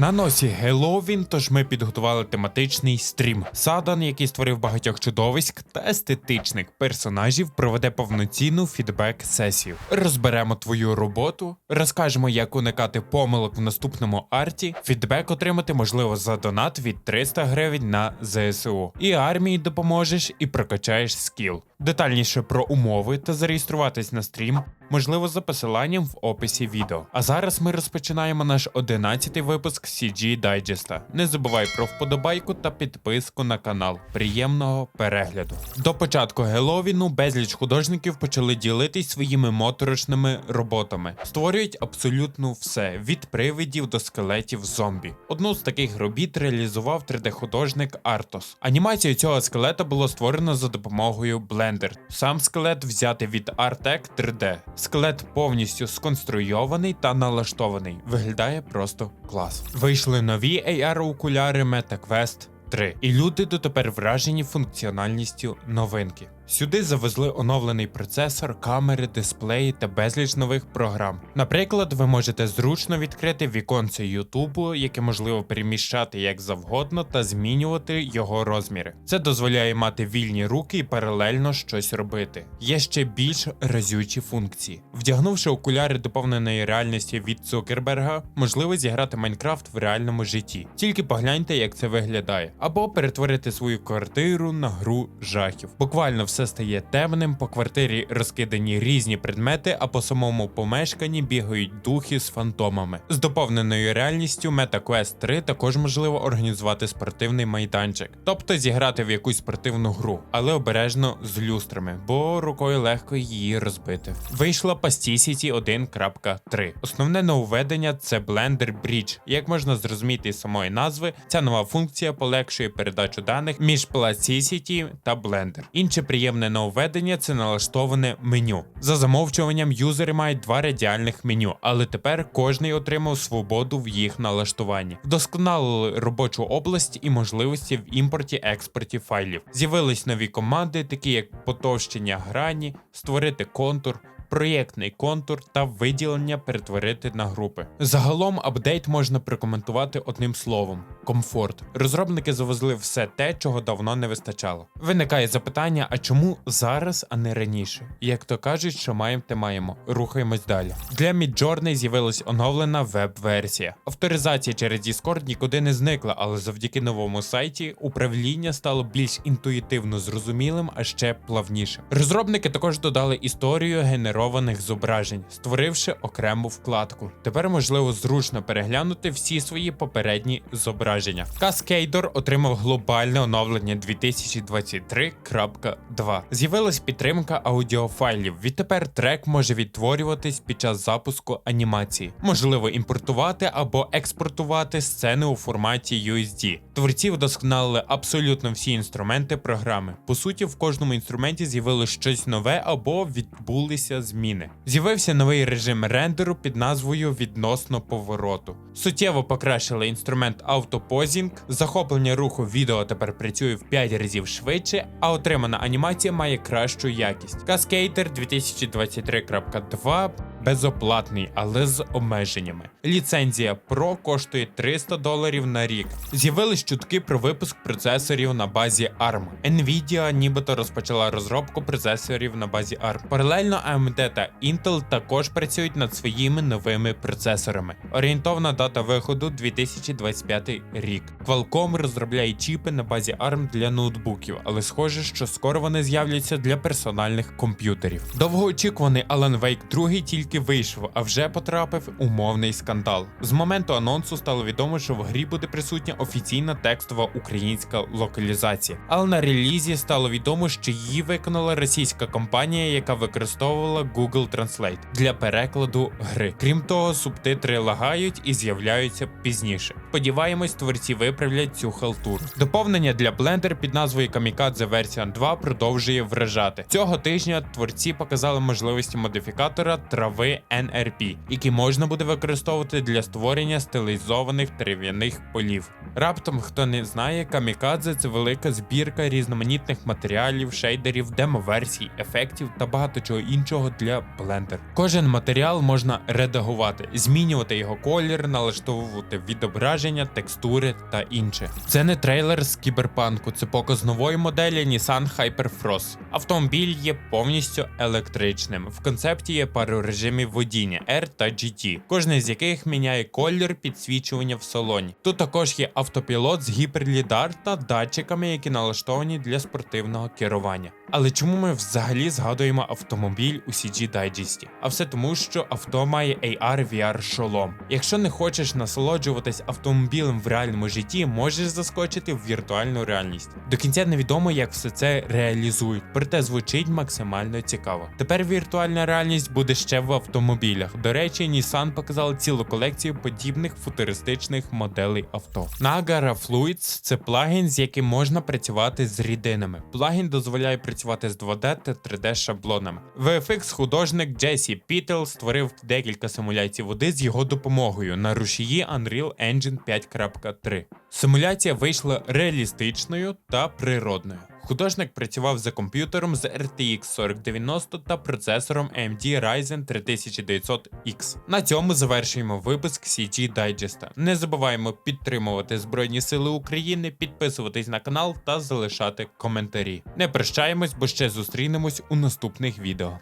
На носі Геловін, тож ми підготували тематичний стрім. Садан, який створив багатьох чудовиськ та естетичних персонажів, проведе повноцінну фідбек-сесію. Розберемо твою роботу, розкажемо, як уникати помилок в наступному арті. Фідбек отримати можливо за донат від 300 гривень на ЗСУ. І армії допоможеш і прокачаєш скіл. Детальніше про умови та зареєструватись на стрім можливо за посиланням в описі відео. А зараз ми розпочинаємо наш 11-й випуск CG Дайджеста. Не забувай про вподобайку та підписку на канал. Приємного перегляду. До початку Геловіну безліч художників почали ділитись своїми моторошними роботами. Створюють абсолютно все від привидів до скелетів зомбі. Одну з таких робіт реалізував 3D-художник Артос. Анімацію цього скелета було створено за допомогою Blender. Сам скелет взяти від Artec 3D. Скелет повністю сконструйований та налаштований. Виглядає просто клас. Вийшли нові AR-окуляри MetaQuest 3. І люди дотепер вражені функціональністю новинки. Сюди завезли оновлений процесор, камери, дисплеї та безліч нових програм. Наприклад, ви можете зручно відкрити віконце Ютубу, яке можливо переміщати як завгодно та змінювати його розміри. Це дозволяє мати вільні руки і паралельно щось робити. Є ще більш разючі функції. Вдягнувши окуляри доповненої реальності від Цукерберга, можливо зіграти Майнкрафт в реальному житті. Тільки погляньте, як це виглядає, або перетворити свою квартиру на гру жахів. Буквально все стає темним, по квартирі розкидані різні предмети, а по самому помешканні бігають духи з фантомами. З доповненою реальністю MetaQuest 3 також можливо організувати спортивний майданчик, тобто зіграти в якусь спортивну гру, але обережно з люстрами, бо рукою легко її розбити. Вийшла Pasticity 1.3. Основне нововведення це Blender Bridge. Як можна зрозуміти з самої назви, ця нова функція полегшує передачу даних між Plasticity та Blender. Інше приємне нововведення це налаштоване меню. За замовчуванням юзери мають два радіальних меню, але тепер кожний отримав свободу в їх налаштуванні. Вдосконалили робочу область і можливості в імпорті експорті файлів. З'явились нові команди, такі як потовщення грані, створити контур. Проєктний контур та виділення перетворити на групи. Загалом апдейт можна прокоментувати одним словом: комфорт. Розробники завезли все те, чого давно не вистачало. Виникає запитання: а чому зараз, а не раніше? Як то кажуть, що маємо, те маємо. Рухаємось далі. Для Midjourney з'явилась оновлена веб-версія. Авторизація через Discord нікуди не зникла, але завдяки новому сайті управління стало більш інтуїтивно зрозумілим, а ще плавнішим. Розробники також додали історію генерованих зображень, створивши окрему вкладку. Тепер можливо зручно переглянути всі свої попередні зображення. Cascador отримав глобальне оновлення 2023.2. З'явилась підтримка аудіофайлів. Відтепер трек може відтворюватись під час запуску анімації. Можливо імпортувати або експортувати сцени у форматі USD. Творці вдосконалили абсолютно всі інструменти програми. По суті, в кожному інструменті з'явилось щось нове або відбулися зміни. З'явився новий режим рендеру під назвою відносно повороту. Суттєво покращили інструмент автопозінг, захоплення руху відео тепер працює в 5 разів швидше, а отримана анімація має кращу якість. Cascader 2023.2 безоплатний, але з обмеженнями. Ліцензія Pro коштує 300 доларів на рік. З'явились чутки про випуск процесорів на базі ARM. Nvidia нібито розпочала розробку процесорів на базі ARM. Паралельно AMD та Intel також працюють над своїми новими процесорами. Орієнтовна дата виходу 2025 рік. Qualcomm розробляє чіпи на базі ARM для ноутбуків, але схоже, що скоро вони з'являться для персональних комп'ютерів. Довгоочікуваний Alan Wake 2 тільки вийшов, а вже потрапив у мовний скандал. З моменту анонсу стало відомо, що в грі буде присутня офіційна текстова українська локалізація. Але на релізі стало відомо, що її виконала російська компанія, яка використовувала Google Translate для перекладу гри. Крім того, субтитри лагають і з'являються пізніше. Сподіваємось, творці виправлять цю халтуру. Доповнення для Blender під назвою Kamikaze версія 2 продовжує вражати. Цього тижня творці показали можливості модифікатора трави NRP, які можна буде використовувати для створення стилізованих трав'яних полів. Раптом, хто не знає, Камікадзе це велика збірка різноманітних матеріалів, шейдерів, демоверсій, ефектів та багато чого іншого для Blender. Кожен матеріал можна редагувати, змінювати його колір, налаштовувати відображення зображення, текстури та інше. Це не трейлер з кіберпанку, це показ нової моделі Nissan Hyperfrost. Автомобіль є повністю електричним. В концепті є пару режимів водіння R та GT, кожний з яких міняє колір підсвічування в салоні. Тут також є автопілот з гіперлідар та датчиками, які налаштовані для спортивного керування. Але чому ми взагалі згадуємо автомобіль у CG Digest? А все тому, що авто має AR VR шолом. Якщо не хочеш насолоджуватись автомобілем в реальному житті, можеш заскочити в віртуальну реальність. До кінця невідомо, як все це реалізують, проте звучить максимально цікаво. Тепер віртуальна реальність буде ще в автомобілях. До речі, Nissan показали цілу колекцію подібних футуристичних моделей авто. Nagara Fluids – це плагін, з яким можна працювати з рідинами. Плагін дозволяє працювати з 2D та 3D шаблонами. VFX художник Джесі Пітел створив декілька симуляцій води з його допомогою на рушії Unreal Engine 5.3. Симуляція вийшла реалістичною та природною. Художник працював за комп'ютером з RTX 4090 та процесором AMD Ryzen 3900X. На цьому завершуємо випуск CG Digest. Не забуваємо підтримувати Збройні Сили України, підписуватись на канал та залишати коментарі. Не прощаємось, бо ще зустрінемось у наступних відео.